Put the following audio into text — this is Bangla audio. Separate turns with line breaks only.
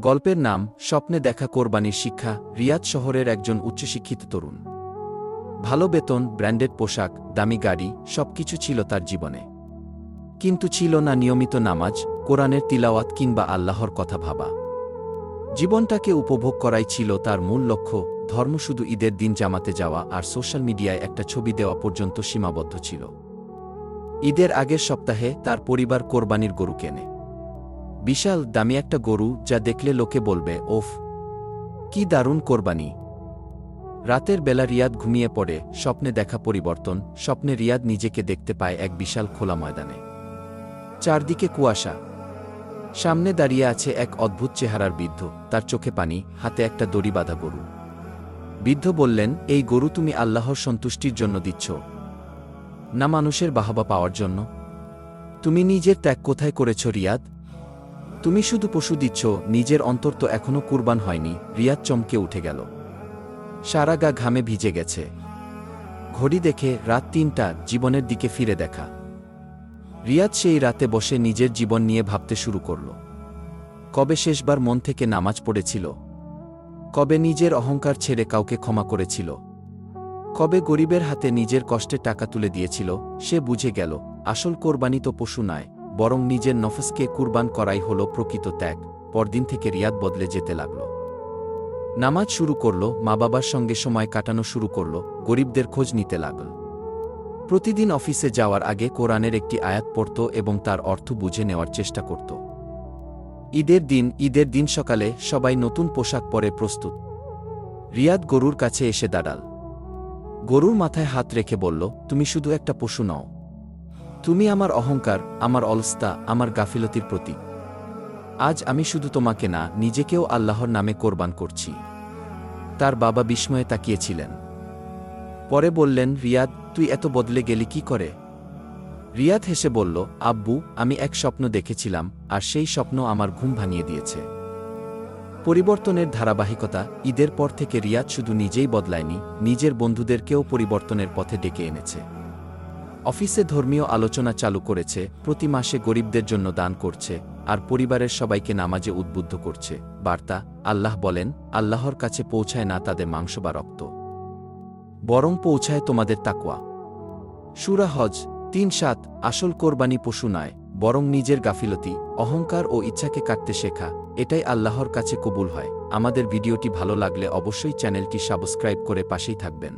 গল্পের নাম, স্বপ্নে দেখা কোরবানির শিক্ষা, রিয়াদ শহরের একজন উচ্চশিক্ষিত তরুণ। ভালো বেতন, ব্র্যান্ডেড পোশাক, দামি গাড়ি, সবকিছু ছিল তার জীবনে। কিন্তু ছিল না নিয়মিত নামাজ, কোরআনের তিলাওয়াত কিংবা আল্লাহর কথা ভাবা। জীবনটাকে উপভোগ করাই ছিল তার মূল লক্ষ্য, ধর্ম শুধু ঈদের দিন জামাতে যাওয়া আর সোশ্যাল মিডিয়ায় একটা ছবি দেওয়া পর্যন্ত সীমাবদ্ধ ছিল। ঈদের আগের সপ্তাহে তার পরিবার কোরবানির গরু কেনে। বিশাল, দামি একটা গরু যা দেখলে লোকে বলবে, ওফ, কি দারুণ কোরবানি। রাতের বেলা রিয়াদ ঘুমিয়ে পড়ে, স্বপ্নে দেখা পরিবর্তন, স্বপ্নে রিয়াদ নিজেকে দেখতে পায় এক বিশাল খোলা ময়দানে। চারদিকে কুয়াশা। সামনে দাঁড়িয়ে আছে এক অদ্ভুত চেহারার বৃদ্ধ, তার চোখে পানি, হাতে একটা দড়ি বাঁধা গরু। বৃদ্ধ বললেন, এই গরু তুমি আল্লাহর সন্তুষ্টির জন্য দিচ্ছ। না মানুষের বাহবা পাওয়ার জন্য? তুমি নিজের ত্যাগ কোথায় করেছ রিয়াদ? তুমি শুধু পশু দিচ্ছ, নিজের অন্তর তো এখনও কুরবান হয়নি, রিয়াদ চমকে উঠে গেল। সারা গা ঘামে ভিজে গেছে। ঘড়ি দেখে রাত তিনটা, জীবনের দিকে ফিরে দেখা। রিয়াদ সেই রাতে বসে নিজের জীবন নিয়ে ভাবতে শুরু করল। কবে শেষবার মন থেকে নামাজ পড়েছিল? কবে নিজের অহংকার ছেড়ে কাউকে ক্ষমা করেছিল? কবে গরিবের হাতে নিজের কষ্টে টাকা তুলে দিয়েছিল? সে বুঝে গেল, আসল কোরবানি তো পশু নয়। বরং নিজের নফসকে কুরবান করাই হল প্রকৃত ত্যাগ। পরদিন থেকে রিয়াদ বদলে যেতে লাগল। নামাজ শুরু করল মা বাবার সঙ্গে সময় কাটানো শুরু করল, গরিবদের খোঁজ নিতে লাগল। প্রতিদিন অফিসে যাওয়ার আগে কোরআনের একটি আয়াত পড়ত এবং তার অর্থ বুঝে নেওয়ার চেষ্টা করত। ঈদের দিন ঈদের দিন সকালে সবাই নতুন পোশাক পরে প্রস্তুত। রিয়াদ গরুর কাছে এসে দাঁড়াল। গরুর মাথায় হাত রেখে বলল, তুমি শুধু একটা পশু নও। তুমি আমার অহংকার, আমার অলস্তা, আমার গাফিলতির প্রতীক। আজ আমি শুধু তোমাকে না, নিজেকেও আল্লাহর নামে কোরবান করছি। তার বাবা বিস্ময়ে তাকিয়েছিলেন। পরে বললেন, রিয়াদ, তুই এত বদলে গেলি কি করে? রিয়াদ হেসে বলল, আব্বু, আমি এক স্বপ্ন দেখেছিলাম, আর সেই স্বপ্ন আমার ঘুম ভাঙিয়ে দিয়েছে। পরিবর্তনের ধারাবাহিকতা, ঈদের পর থেকে রিয়াদ শুধু নিজেই বদলায়নি, নিজের বন্ধুদেরকেও পরিবর্তনের পথে ডেকে এনেছে। অফিসে ধর্মীয় আলোচনা চালু করেছে, প্রতি মাসে গরিবদের জন্য দান করছে, আর পরিবারের সবাইকে নামাজে উদ্বুদ্ধ করছে, বার্তা, আল্লাহ বলেন, আল্লাহর কাছে পৌঁছায় না তাদের মাংস বা রক্ত। বরং পৌঁছায় তোমাদের তাকওয়া। সুরা হজ, তিন সাত, আসল কোরবানি পশু নয়, বরং নিজের গাফিলতি, অহংকার ও ইচ্ছাকে কাটতে শেখা, এটাই আল্লাহর কাছে কবুল হয়। আমাদের ভিডিওটি ভালো লাগলে অবশ্যই চ্যানেলটি সাবস্ক্রাইব করে পাশেই থাকবেন।